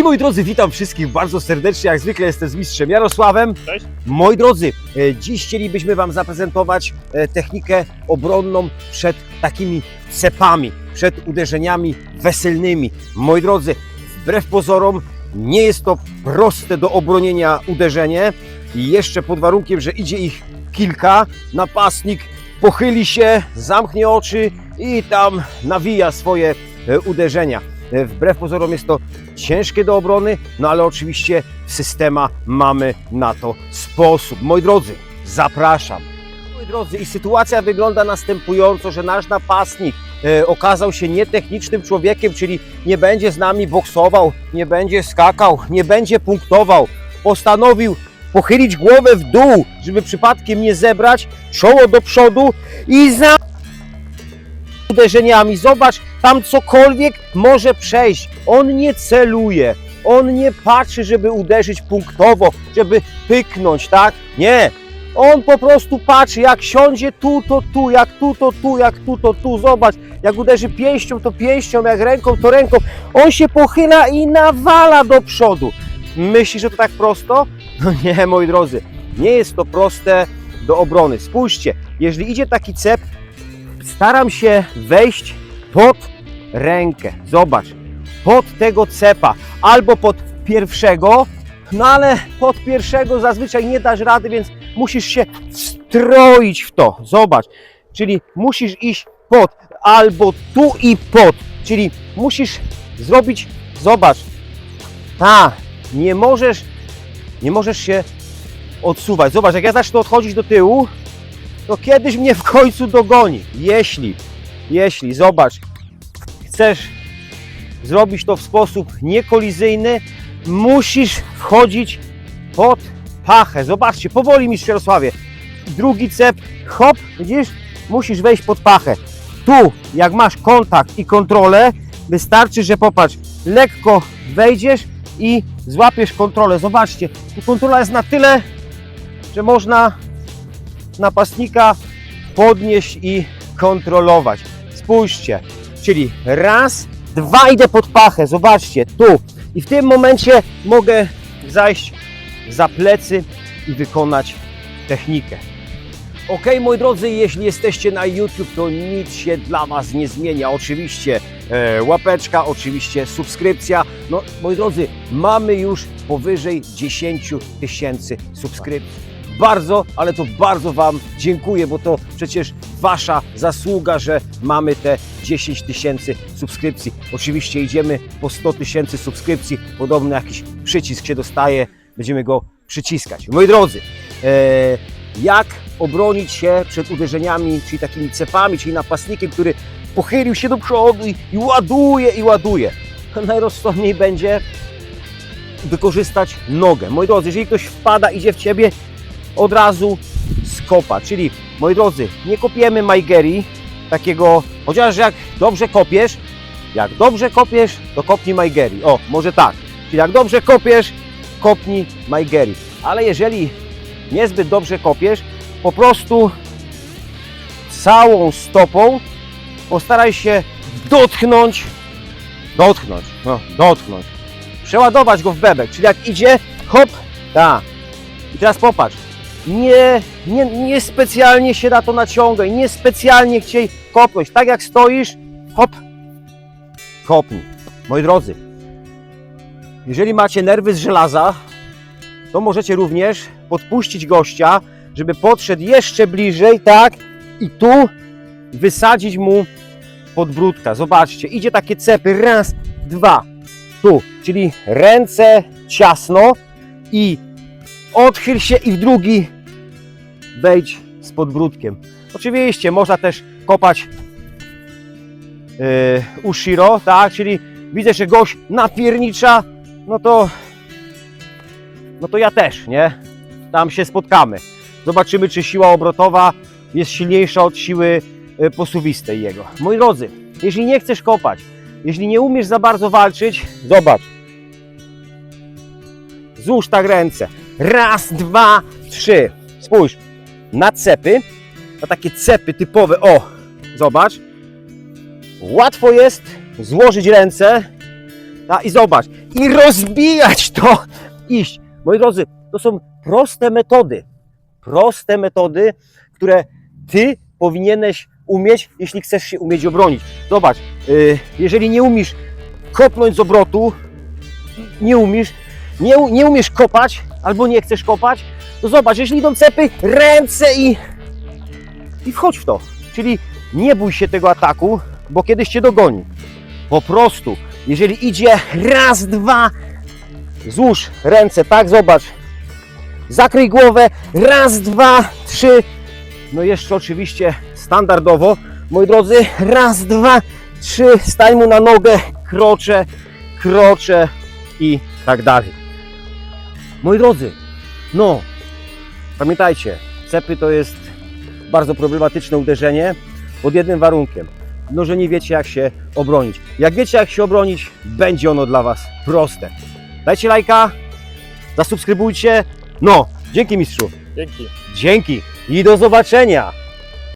Okej, moi drodzy, witam wszystkich bardzo serdecznie. Jak zwykle jestem z mistrzem Jarosławem. Cześć. Moi drodzy, e, dziś chcielibyśmy Wam zaprezentować e, technikę obronną przed takimi cepami, przed uderzeniami weselnymi. Moi drodzy, wbrew pozorom, nie jest to proste do obronienia uderzenie. I jeszcze pod warunkiem, że idzie ich kilka, napastnik pochyli się, zamknie oczy i tam nawija swoje e, uderzenia. E, Wbrew pozorom jest to ciężkie do obrony, no ale oczywiście systema mamy na to sposób. Moi drodzy, zapraszam. Moi drodzy, i sytuacja wygląda następująco, że nasz napastnik e, okazał się nietechnicznym człowiekiem, czyli nie będzie z nami boksował, nie będzie skakał, nie będzie punktował. Postanowił pochylić głowę w dół, żeby przypadkiem nie zebrać, czoło do przodu i za uderzeniami. Zobacz, tam cokolwiek może przejść. On nie celuje. On nie patrzy, żeby uderzyć punktowo, żeby pyknąć, tak? Nie. On po prostu patrzy, jak siądzie tu, to tu, jak tu, to tu, jak tu, to tu. Zobacz, jak uderzy pięścią, to pięścią, jak ręką, to ręką. On się pochyla i nawala do przodu. Myślisz, że to tak prosto? No nie, moi drodzy. Nie jest to proste do obrony. Spójrzcie, jeżeli idzie taki cep, staram się wejść pod rękę. Zobacz, pod tego cepa albo pod pierwszego, no ale pod pierwszego zazwyczaj nie dasz rady, więc musisz się stroić w to. Zobacz, czyli musisz iść pod albo tu i pod, czyli musisz zrobić, zobacz, tak, nie możesz, nie możesz się odsuwać. Zobacz, jak ja zacznę odchodzić do tyłu, to kiedyś mnie w końcu dogoni. Jeśli, jeśli, zobacz, chcesz zrobić to w sposób niekolizyjny, musisz wchodzić pod pachę. Zobaczcie, powoli mistrz Jarosławie. Drugi cep, hop, widzisz? Musisz wejść pod pachę. Tu, jak masz kontakt i kontrolę, wystarczy, że popatrz, lekko wejdziesz i złapiesz kontrolę. Zobaczcie, tu kontrola jest na tyle, że można napastnika podnieść i kontrolować. Spójrzcie, czyli raz, dwa idę pod pachę, zobaczcie, tu. I w tym momencie mogę zajść za plecy i wykonać technikę. Ok, moi drodzy, jeśli jesteście na YouTube, to nic się dla Was nie zmienia. Oczywiście e, łapeczka, oczywiście subskrypcja. No, moi drodzy, mamy już powyżej 10 tysięcy subskrypcji. Bardzo, ale to bardzo Wam dziękuję, bo to przecież Wasza zasługa, że mamy te 10 tysięcy subskrypcji. Oczywiście idziemy po 100 tysięcy subskrypcji, podobno jakiś przycisk się dostaje, będziemy go przyciskać. Moi drodzy, e, jak obronić się przed uderzeniami, czyli takimi cepami, czyli napastnikiem, który pochylił się do przodu i, ładuje, i ładuje. Najrozsądniej będzie wykorzystać nogę. Moi drodzy, jeżeli ktoś wpada, idzie w Ciebie, od razu skopa. Czyli, moi drodzy, nie kopiemy Majgeri, takiego, chociaż jak dobrze kopiesz, jak dobrze kopiesz, to kopnij Majgeri. O, może tak. Czyli jak dobrze kopiesz, kopnij Majgeri. Ale jeżeli niezbyt dobrze kopiesz, po prostu całą stopą postaraj się dotknąć, dotknąć, no, dotknąć, przeładować go w bebek, czyli jak idzie, hop, tak. I teraz popatrz, nie, nie, nie specjalnie się na to naciągaj, nie specjalnie chciej kopnąć, tak jak stoisz, hop, kopnij. Moi drodzy, jeżeli macie nerwy z żelaza, to możecie również podpuścić gościa, żeby podszedł jeszcze bliżej, tak, i tu wysadzić mu podbródka. Zobaczcie, idzie takie cepy, raz, dwa, tu, czyli ręce ciasno i odchyl się i w drugi wejdź z podbródkiem. Oczywiście można też kopać yy, ushiro, tak, czyli widzę, że gość napiernicza, no to no to ja też, nie? Tam się spotkamy. Zobaczymy, czy siła obrotowa jest silniejsza od siły y, posuwistej jego. Moi drodzy, jeśli nie chcesz kopać, jeśli nie umiesz za bardzo walczyć, zobacz. Złóż tak ręce. Raz, dwa, trzy. Spójrz. Na cepy, na takie cepy typowe. O, zobacz. Łatwo jest złożyć ręce, I zobacz, i rozbijać to, iść. Moi drodzy, to są proste metody. Proste metody, które ty powinieneś umieć, jeśli chcesz się umieć obronić. Zobacz, y, jeżeli nie umiesz kopnąć z obrotu, nie umiesz, nie, nie umiesz kopać, albo nie chcesz kopać, to zobacz, jeśli idą cepy, ręce i, i wchodź w to. Czyli nie bój się tego ataku, bo kiedyś cię dogoni. Po prostu, jeżeli idzie raz, dwa, złóż ręce, tak, zobacz. Zakryj głowę, raz, dwa, trzy. No jeszcze oczywiście standardowo, moi drodzy, raz, dwa, trzy, stań mu na nogę, kroczę, kroczę i tak dalej. Moi drodzy, no, pamiętajcie, cepy to jest bardzo problematyczne uderzenie pod jednym warunkiem. No, że nie wiecie jak się obronić. Jak wiecie jak się obronić, będzie ono dla Was proste. Dajcie lajka, zasubskrybujcie. No, dzięki mistrzu. Dzięki. Dzięki i do zobaczenia.